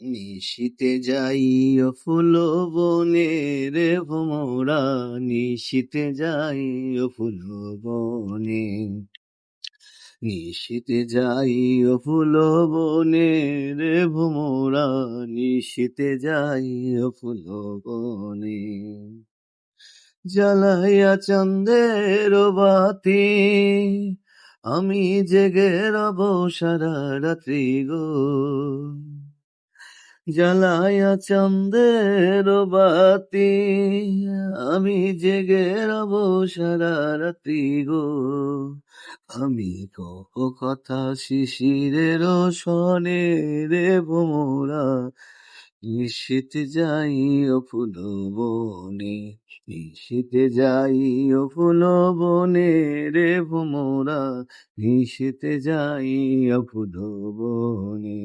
নিশীতে যাই ও ফুল বনে রে ভোমরা, নিশীতে যাই ও ফুল বনে। নিশীতে যাই ও ফুল বনে রে ভোমরা, নিশীতে যাই ও ফুল বনে। জ্বালাইয়া চন্দের বাতি, আমি জেগে রব সারা রাত্রি গো। জ্বালায়া চন্দের বাতি, আমি জেগে রব সারা রাত্রি গো। আমি কহ কথা শিশিরের সনে রে ভোমরা নিশীত যাই ও ফুল বনে নিশীতে যাই ও ফুল বনে রে ভোমরা নিশীতে যাই ও ফুল বনে।